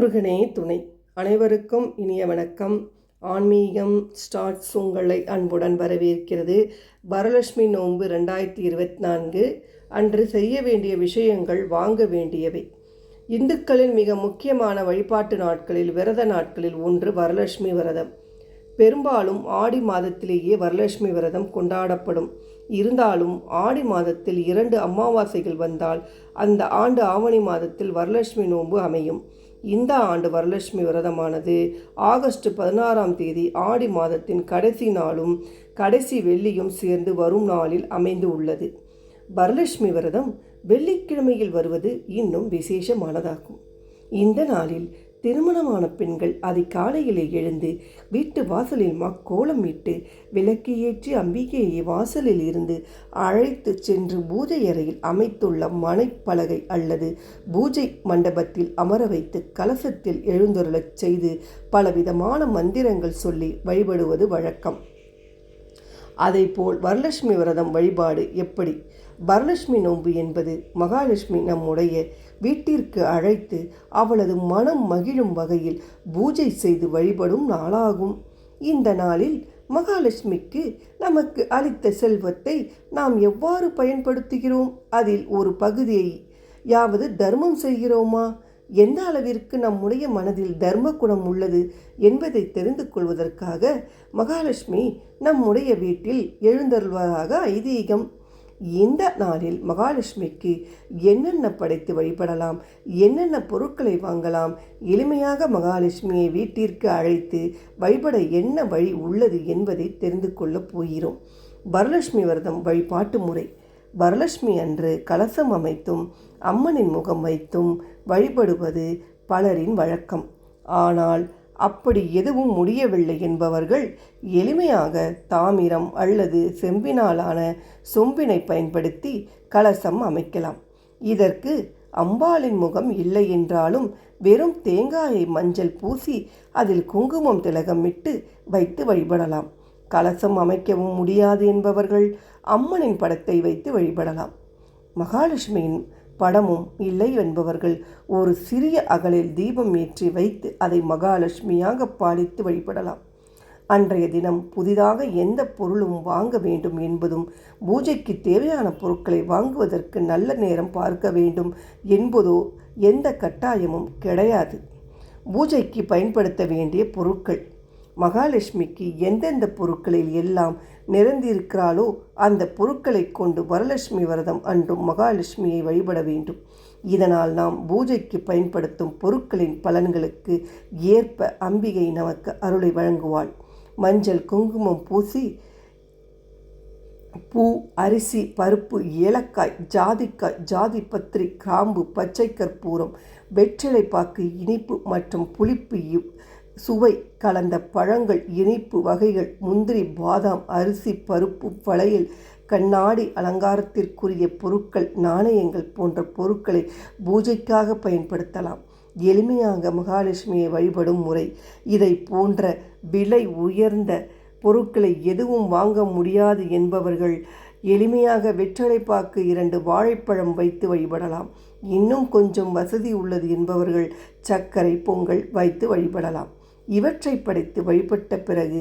முருகனே துணை. அனைவருக்கும் இனிய வணக்கம். ஆன்மீகம் ஸ்டார்ட்ஸ் உங்களை அன்புடன் வரவேற்கிறது. வரலட்சுமி நோன்பு ரெண்டாயிரத்தி இருபத்தி நான்கு அன்று செய்ய வேண்டிய விஷயங்கள் வாங்க வேண்டியவை. இந்துக்களின் மிக முக்கியமான வழிபாட்டு நாட்களில் விரத நாட்களில் ஒன்று வரலட்சுமி விரதம். பெரும்பாலும் ஆடி மாதத்திலேயே வரலட்சுமி விரதம் கொண்டாடப்படும். இருந்தாலும் ஆடி மாதத்தில் இரண்டு அமாவாசைகள் வந்தால் அந்த ஆண்டு ஆவணி மாதத்தில் வரலட்சுமி நோன்பு அமையும். இந்த ஆண்டு வரலட்சுமி விரதமானது ஆகஸ்ட் பதினாறாம் தேதி ஆடி மாதத்தின் கடைசி நாளும் கடைசி வெள்ளியும் சேர்ந்து வரும் நாளில் அமைந்து உள்ளது. வரலட்சுமி விரதம் வெள்ளிக்கிழமையில் வருவது இன்னும் விசேஷமானதாகும். இந்த நாளில் திருமணமான பெண்கள் அதிகாலையிலே எழுந்து வீட்டு வாசலில் மக்கோலம் இட்டு விளக்கு ஏற்றி அம்பிகையை வாசலில் இருந்து அழைத்து சென்று பூஜை அறையில் அமைத்துள்ள மனைப்பலகை அல்லது பூஜை மண்டபத்தில் அமர வைத்து கலசத்தில் எழுந்தருளச் செய்து பலவிதமான மந்திரங்கள் சொல்லி வழிபடுவது வழக்கம். அதைப்போல் வரலட்சுமி விரதம் வழிபாடு எப்படி? வரலட்சுமி நோன்பு என்பது மகாலட்சுமி நம்முடைய வீட்டிற்கு அழைத்து அவளது மனம் மகிழும் வகையில் பூஜை செய்து வழிபடும் நாளாகும். இந்த நாளில் மகாலட்சுமிக்கு நமக்கு அளித்த செல்வத்தை நாம் எவ்வாறு பயன்படுத்துகிறோம்? அதில் ஒரு பகுதியை யாவது தர்மம் செய்கிறோமா? எந்த அளவிற்கு நம்முடைய மனதில் தர்ம குணம் உள்ளது என்பதை தெரிந்து கொள்வதற்காக மகாலட்சுமி நம்முடைய வீட்டில் எழுந்தருள்வதாக ஐதீகம். இந்த நாளில் மகாலட்சுமிக்கு என்னென்ன படைத்து வழிபடலாம் என்னென்ன பொருட்களை வாங்கலாம் எளிமையாக மகாலட்சுமியை வீட்டிற்கு அழைத்து வழிபட என்ன வழி உள்ளது என்பதை தெரிந்து கொள்ளப் போகிறோம். வரலட்சுமி விரதம் வழிபாட்டு முறை. வரலட்சுமி அன்று கலசம் அமைத்தும் அம்மனின் முகம் வைத்தும் வழிபடுவது பலரின் வழக்கம். ஆனால் அப்படி எதுவும் முடியவில்லை என்பவர்கள் எளிமையாக தாமிரம் அல்லது செம்பினாலான சொம்பினை பயன்படுத்தி கலசம் அமைக்கலாம். இதற்கு அம்பாளின் முகம் இல்லை என்றாலும் வெறும் தேங்காயை மஞ்சள் பூசி அதில் குங்குமம் திலகமிட்டு வைத்து வழிபடலாம். கலசம் அமைக்கவும் முடியாது என்பவர்கள் அம்மனின் படத்தை வைத்து வழிபடலாம். மகாலட்சுமியின் படமும் இல்லை என்பவர்கள் ஒரு சிறிய அகலில் தீபம் ஏற்றி வைத்து அதை மகாலட்சுமியாக பாலித்து வழிபடலாம். அன்றைய தினம் புதிதாக எந்த பொருளும் வாங்க வேண்டும் என்பதும் பூஜைக்கு தேவையான பொருட்களை வாங்குவதற்கு நல்ல நேரம் பார்க்க வேண்டும் என்பதோ எந்த கட்டாயமும் கிடையாது. பூஜைக்கு பயன்படுத்த வேண்டிய பொருட்கள். மகாலட்சுமிக்கு எந்தெந்த பொருட்களில் எல்லாம் நிறைந்திருக்கிறாளோ அந்த பொருட்களை கொண்டு வரலட்சுமி விரதம் அன்றும் மகாலட்சுமியை வழிபட வேண்டும். இதனால் நாம் பூஜைக்கு பயன்படுத்தும் பொருட்களின் பலன்களுக்கு ஏற்ப அம்பிகை நமக்கு அருளை வழங்குவாள். மஞ்சள் குங்குமம் பூசி பூ அரிசி பருப்பு ஏலக்காய் ஜாதிக்காய் ஜாதி பத்திரி கிராம்பு பச்சை கற்பூரம் வெற்றிலை பாக்கு இனிப்பு மற்றும் புளிப்பு சுவை கலந்த பழங்கள் இனிப்பு வகைகள் முந்திரி பாதாம் அரிசி பருப்பு வளையல் கண்ணாடி அலங்காரத்திற்குரிய பொருட்கள் நாணயங்கள் போன்ற பொருட்களை பூஜைக்காக பயன்படுத்தலாம். எளிமையாக மகாலட்சுமியை வழிபடும் முறை. இதை போன்ற விலை உயர்ந்த பொருட்களை எதுவும் வாங்க முடியாது என்பவர்கள் எளிமையாக வெற்றலைப்பாக்கு இரண்டு வாழைப்பழம் வைத்து வழிபடலாம். இன்னும் கொஞ்சம் வசதி உள்ளது என்பவர்கள் சர்க்கரை பொங்கல் வைத்து வழிபடலாம். இவற்றை படைத்து வழிபட்ட பிறகு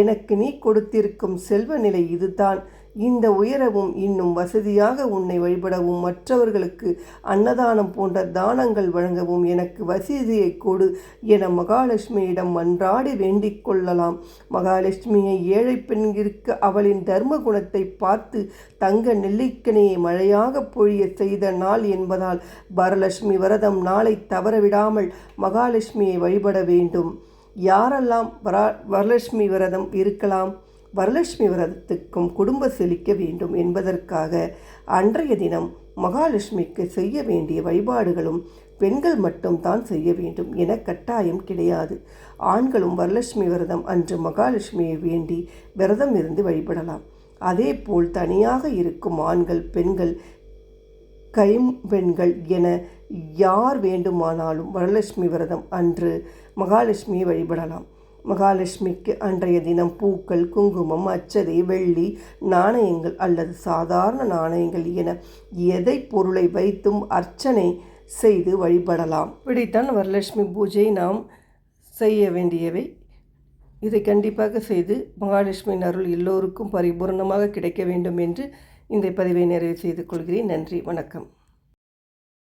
எனக்கு நீ கொடுத்திருக்கும் செல்வ நிலை இதுதான். இந்த உயரவும் இன்னும் வசதியாக உன்னை வழிபடவும் மற்றவர்களுக்கு அன்னதானம் போன்ற தானங்கள் வழங்கவும் எனக்கு வசதியை கொடு என மகாலட்சுமியிடம் மன்றாடி வேண்டிக் கொள்ளலாம். மகாலட்சுமியை ஏழை பெண்கிற்கு அவளின் தர்ம குணத்தை பார்த்து தங்க நெல்லிக்கனையை மழையாக பொழிய செய்த நாள் என்பதால் வரலட்சுமி விரதம் நாளை தவறவிடாமல் மகாலட்சுமியை வழிபட வேண்டும். யாரெல்லாம் வரா வரலட்சுமி விரதம் இருக்கலாம் வரலட்சுமி விரதத்துக்கும் குடும்ப செழிக்க வேண்டும் என்பதற்காக அன்றைய தினம் மகாலட்சுமிக்கு செய்ய வேண்டிய வழிபாடுகளும் பெண்கள் மட்டும்தான் செய்ய வேண்டும் என கட்டாயம் கிடையாது. ஆண்களும் வரலட்சுமி விரதம் அன்று மகாலட்சுமியை வேண்டி விரதம் இருந்து வழிபடலாம். அதேபோல் தனியாக இருக்கும் ஆண்கள் பெண்கள் கைம்பெண்கள் என யார் வேண்டுமானாலும் வரலட்சுமி விரதம் அன்று மகாலட்சுமியை வழிபடலாம். மகாலட்சுமிக்கு அன்றைய தினம் பூக்கள் குங்குமம் அச்சதை வெள்ளி நாணயங்கள் அல்லது சாதாரண நாணயங்கள் என எதை பொருளை வைத்தும் அர்ச்சனை செய்து வழிபடலாம். இப்படித்தான் வரலட்சுமி பூஜை நாம் செய்ய வேண்டியவை. இதை கண்டிப்பாக செய்து மகாலட்சுமியின் அருள் எல்லோருக்கும் பரிபூர்ணமாக கிடைக்க வேண்டும் என்று இந்த பதிவை நிறைவு செய்து கொள்கிறேன். நன்றி வணக்கம்.